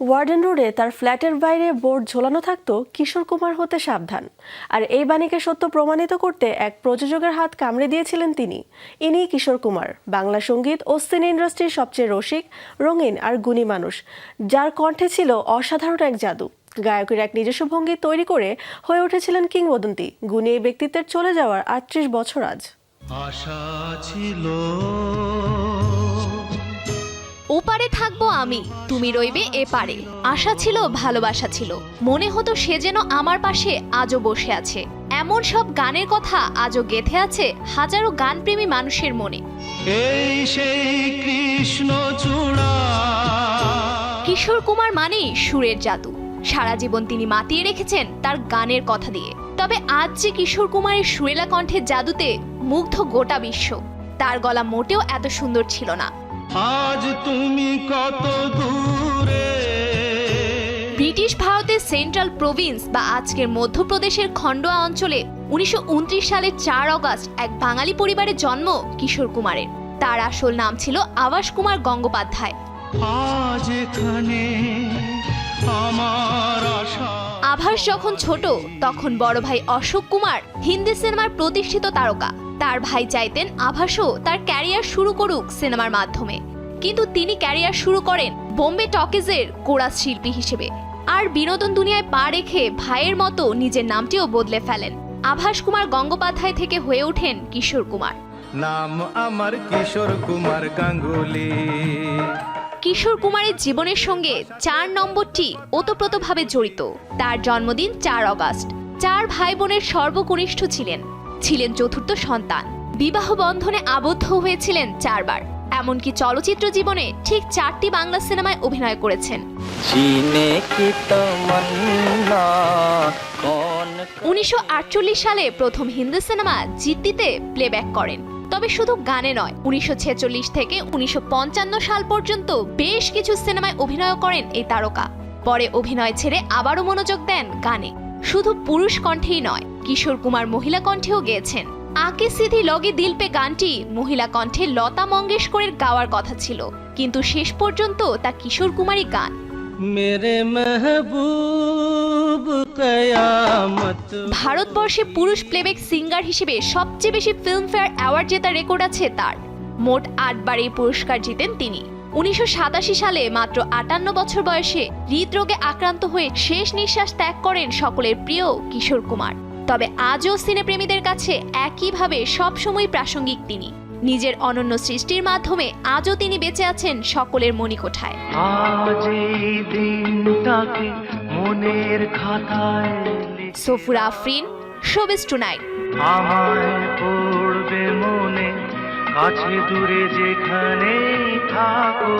Warden রোডে তার ফ্ল্যাটের বাইরে বোর্ড ঝোলানো থাকতো কিশোর কুমার হতে সাবধান। আর এই বাণীকে সত্য প্রমাণিত করতে এক প্রযোজকের হাত কামড়ে দিয়েছিলেন তিনি। ইনি কিশোর কুমার, বাংলা সংগীত ও সিনে ইন্ডাস্ট্রির সবচেয়ে রসিক, রঙিন আর গুণী মানুষ, যার কণ্ঠে ছিল অসাধারণ এক জাদু। গায়কের এক নিজস্ব ভঙ্গি তৈরি করে হয়ে উঠেছিলেন কিংবদন্তি, গুণী এই ব্যক্তিত্বের চলে যাওয়ার আটত্রিশ বছর আজ। আশা ছিল ওপারে থাকব আমি। তুমি রইবে এপারে। আশা ছিল ভালোবাসা ছিল। মনে হতো সে যেন আমার পাশে আজও বসে আছে। এমন সব গানের কথা আজও গেথে আছে হাজারো গানপ্রেমী মানুষের মনে। এই সেই কৃষ্ণ চূড়া। কিশোর কুমার মানেই সুরের জাদু। সারা জীবন তিনি মাতিয়ে রেখেছেন তার গানের কথা দিয়ে। তবে আজ যে কিশোর কুমারের সুরেলা কণ্ঠের জাদুতে মুগ্ধ গোটা বিশ্ব। তার গলা মোটেও এত সুন্দর ছিল না। আজ তুমি কত দূরে? ব্রিটিশ ভারতের সেন্ট্রাল প্রভিন্স বা আজকের মধ্যপ্রদেশের খন্ডোয়া অঞ্চলে উনিশশো উনত্রিশ সালের চার অগস্ট এক বাঙালি পরিবারে জন্ম কিশোর কুমারের। তার আসল নাম ছিল আবাস কুমার গঙ্গোপাধ্যায়। আজ এখানে আভাস যখন ছোট তখন বড় ভাই অশোক কুমার হিন্দি সিনেমার প্রতিষ্ঠিত তারকা। তার ভাই চাইতেন আভাসও তার ক্যারিয়ার শুরু করুক সিনেমার মাধ্যমে। কিন্তু তিনি ক্যারিয়ার শুরু করেন বোম্বে টকেজের কোরাস শিল্পী হিসেবে। আর বিনোদন দুনিয়ায় পা রেখে ভাইয়ের মতো নিজের নামটিও বদলে ফেলেন। আভাস কুমার গঙ্গোপাধ্যায় থেকে হয়ে ওঠেন কিশোর কুমার। নাম আমার কিশোর কুমার গাঙ্গুলি। কিশোর কুমারের জীবনের সঙ্গে চার নম্বরটি ওতপ্রোতভাবে জড়িত। তার জন্মদিন চার অগাস্ট। চার ভাই বোনের সর্বকনিষ্ঠ ছিলেন। ছিলেন চতুর্থ সন্তান। বিবাহ বন্ধনে আবদ্ধ হয়েছিলেন চারবার। এমনকি চলচ্চিত্র জীবনে ঠিক চারটি বাংলা সিনেমায় অভিনয় করেছেন। উনিশশো আটচল্লিশ সালে প্রথম হিন্দি সিনেমা জিদ্দিতে প্লেব্যাক করেন। তবে শুধু গানে নয়, উনিশশো থেকে উনিশশো পঞ্চান্ন সাল পর্যন্ত বেশ কিছু সিনেমায় অভিনয় করেন এই তারকা। পরে অভিনয় ছেড়ে আবারও মনোযোগ দেন গানে। শুধু পুরুষ কণ্ঠেই নয়, কিশোর কুমার মহিলা কণ্ঠেও গেয়েছেন। আকে সিধি লগে দিল পে গানটি মহিলা কণ্ঠে লতা মঙ্গেশকরের গাওয়ার কথা ছিল, কিন্তু শেষ পর্যন্ত তা কিশোর কুমারই গান। মেরে মেহবুব ভারতবর্ষে পুরুষ প্লেব্যাক সিঙ্গার হিসেবে সবচেয়ে বেশি ফিল্মফেয়ার অ্যাওয়ার্ড জেতার রেকর্ড আছে তার। মোট আটবার এই পুরস্কার জিতেন তিনি। উনিশশো সাতাশি সালে মাত্র আটান্ন বছর বয়সে হৃদরোগে আক্রান্ত হয়ে শেষ নিঃশ্বাস ত্যাগ করেন সকলের প্রিয় কিশোর কুমার। তবে আজও সিনেপ্রেমীদের কাছে একইভাবে সবসময় প্রাসঙ্গিক তিনি। নিজের অনন্য সৃষ্টির মাধ্যমে আজও তিনি বেঁচে আছেন সকলের মণিকোঠায়। আজ এই দিনটাকে মনের খাতায় সফুরা আফরিন শোবিস টুনাইট। আমায় পড়বে মনে কাছে দূরে যেখানে থাকো।